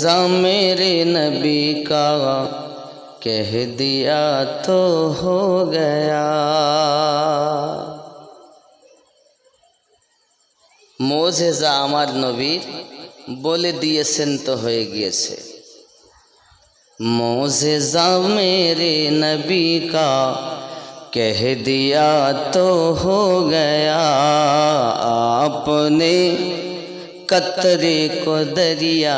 موزہ میرے نبی کا کہہ دیا تو ہو گیا মোজেজা আমার নবীর বলে দিয়েছেন তো হয়ে গিয়েছে মোজেজা মেরে নবী কা کہہ دیا تو ہو گیا آپ نے قطرے کو دریا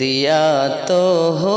দিয়া তো হো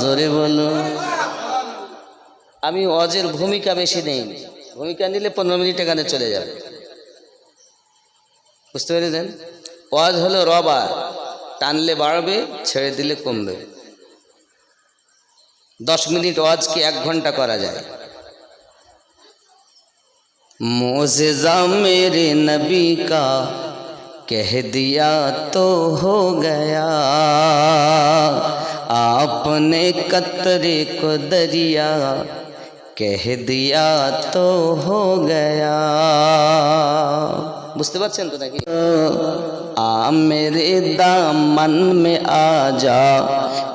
জোরে বলো আমি অজের ভূমিকা বেশি নেই। ভূমিকা নিলে পনেরো মিনিট এখানে চলে যাবে। বুঝতে পেরেছেন? ওয়াজ হলো রবার। টানলে বাড়বে, ছেড়ে দিলে কমবে। দশ মিনিট ওয়াজকে এক ঘণ্টা করা যায়। মোজেজা মেরে নবী কা کہہ دیا تو ہو گیا آپ نے قطرے کو دریا کہہ دیا تو ہو گیا বুঝতে পারছেন তো নাকি আ মেরে দামন মে আ যা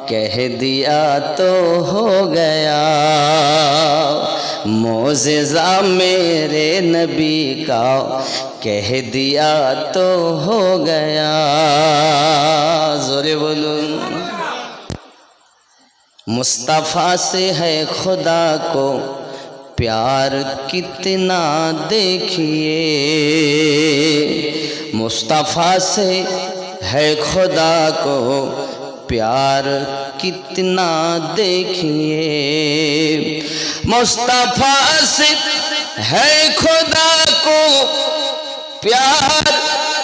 کہہ دیا تو ہو گیا موززہ میرے نبی کا کہہ دیا تو ہو گیا۔ زورے بولو۔ مصطفیٰ سے ہے خدا کو پیار کتنا دیکھیے۔ مصطفیٰ سے ہے خدا کو پیار کتنا دیکھیے۔ مصطفیٰ سے ہے خدا کو پیار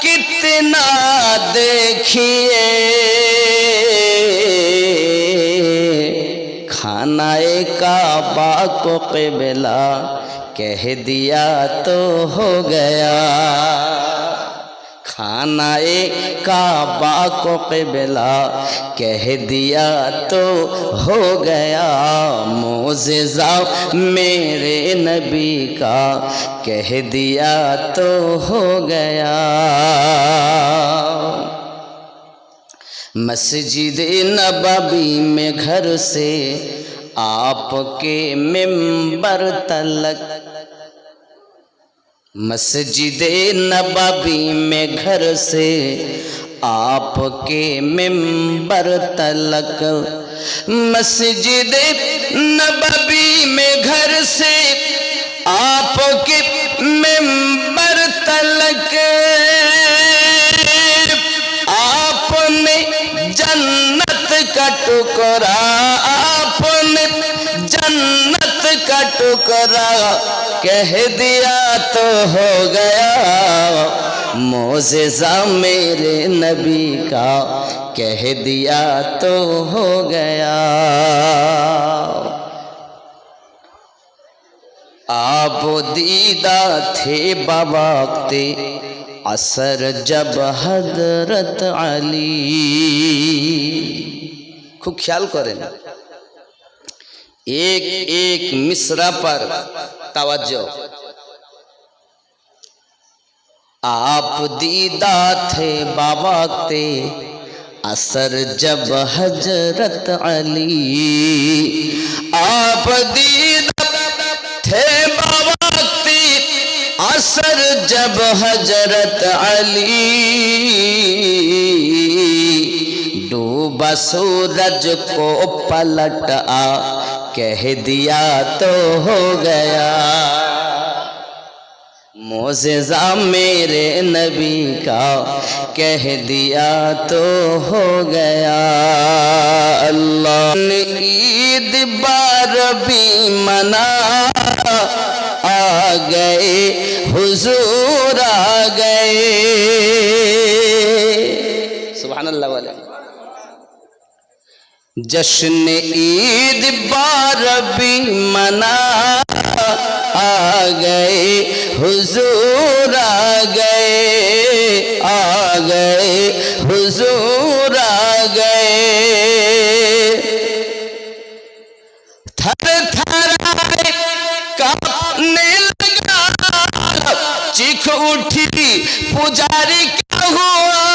کتنا دیکھیے۔ کھانا کعبہ کو قبلہ، کہہ دیا تو ہو گیا۔ کھانا کعبہ کو قبلہ کہہ دیا تو ہو گیا موززہ میرے نبی کا کہہ دیا تو ہو گیا مسجد نبوی میں گھر سے آپ کے ممبر تلک مسجد نبوی میں گھر سے آپ کے ممبر تلک۔ مسجد نبوی میں گھر سے آپ کے ممبر تلک۔ آپ نے جنت کا ٹکڑا، آپ نے جنت کا ٹکڑا۔ کہہ دیا تو ہو گیا۔ موززہ میرے نبی کا کہہ دیا تو ہو گیا۔ آپ دیدہ تھے باباقت اثر جب حضرت علی۔ خوب خیال کریں۔ ایک ایک مصرہ پر توجہ۔ آپ دیدہ تھے بابا اثر جب حجرت علی۔ آپ دیدہ تھے بابا اثر جب حجرت علی۔ ڈوبا سورج کو پلٹ آ کہہ دیا تو ہو گیا۔ موززہ میرے نبی کا کہہ دیا تو ہو گیا۔ اللہ نے عید بار بھی منا آ گئے، حضور آ گئے۔ سبحان اللہ والے۔ جشن عید بار بھی منا آ گئے، حضور آ گئے آ گئے، حضور آ گئے۔ تھر تھر آئے، کاپنے لگا، چیخ اٹھی، پجاری کیا ہوا؟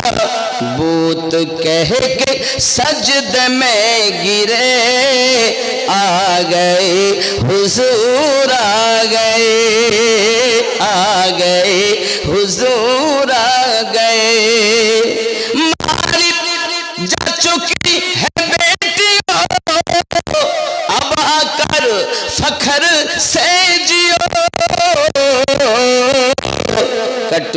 تابوت کہہ کے سجد میں گرے آ گئے حضور آ گئے آ گئے حضور آ گئے مالک جا چکی ہے بیٹیوں اب آ کر فخر سے جیو کٹ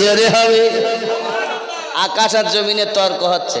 জোরে হবে আকাশ আর জমিনে তর্ক হচ্ছে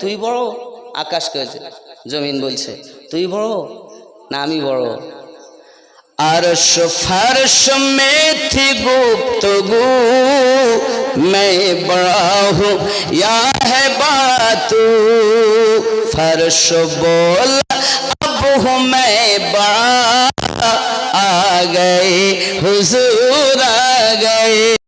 তুই বড় আকাশ করেছে, জমিন বলছে। তুই বড় না আমি বড়? আরশ ফারশ মে থি গুপ্তগু, মে বড়া ইয়া হে বাতু। ফারশ বল اب ہوں میں بڑا آ گئے حضور آ گئے